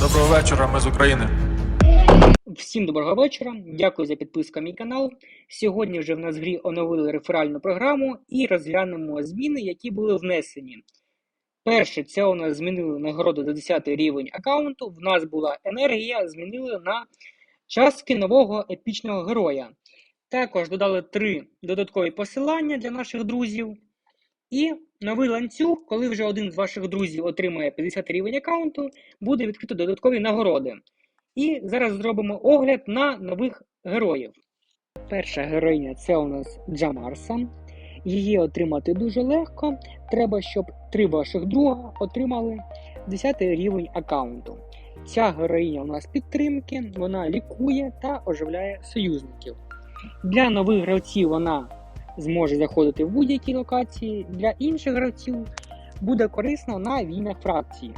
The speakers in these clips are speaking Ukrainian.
Доброго вечора, ми з України. Всім доброго вечора. Дякую за підписку на мій канал. Сьогодні вже в нас грі оновили реферальну програму і розглянемо зміни, які були внесені. Перше, це у нас змінили нагороду за 10 рівень аккаунту. В нас була енергія, змінили на частки нового епічного героя. Також додали три додаткові посилання для наших друзів. І новий ланцюг, коли вже один з ваших друзів отримає 50 рівень аккаунту, буде відкрито додаткові нагороди. І зараз зробимо огляд на нових героїв. Перша героїня це у нас Джамарса. Її отримати дуже легко. Треба, щоб три ваших друга отримали 10 рівень аккаунту. Ця героїня у нас підтримки, вона лікує та оживляє союзників. Для нових гравців вона зможе заходити в будь-які локації. Для інших гравців буде корисно на війнах фракції.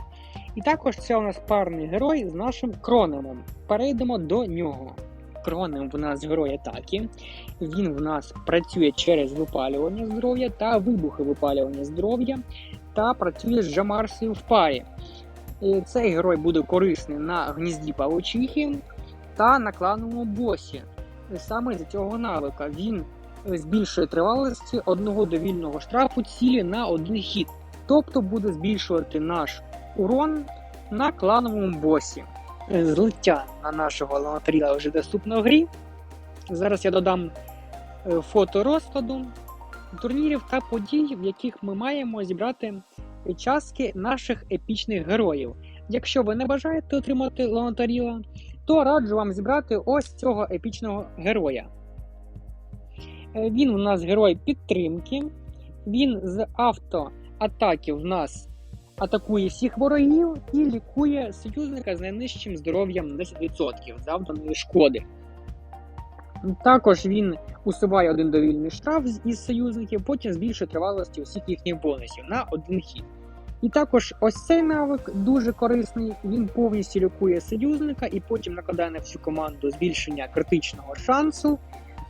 І також це у нас парний герой з нашим кронемом. Перейдемо до нього. Кронем в нас герой атаки. Він в нас працює через випалювання здоров'я та вибухи випалювання здоров'я, та працює з Джамарсою в парі. Цей герой буде корисний на гнізді павучихи та на клановому босі. Саме з цього навика він збільшує тривалості одного довільного штрафу цілі на один хід, тобто буде збільшувати наш урон на клановому босі. Злиття на нашого ланатріла вже доступно в грі. Зараз я додам е, фото розкладу турнірів та подій, в яких ми маємо зібрати частки наших епічних героїв. Якщо ви не бажаєте отримати ланатаріла, то раджу вам зібрати ось цього епічного героя. Е, Він у нас герой підтримки. Він з автоатаки в нас атакує всіх ворогів і лікує союзника з найнижчим здоров'ям 10% завданої шкоди. Також він усуває один довільний штраф із союзників, потім збільшує тривалості усіх їхніх бонусів на один хід. І також ось цей навик дуже корисний. Він повністю лікує союзника і потім накладає на всю команду збільшення критичного шансу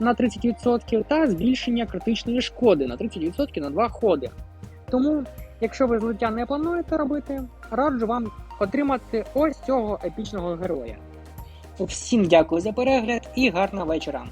на 30% та збільшення критичної шкоди на 30% на 2 ходи. Тому Якщо ви злиття не плануєте робити, раджу вам отримати ось цього епічного героя. Всім дякую за перегляд і гарного вечора!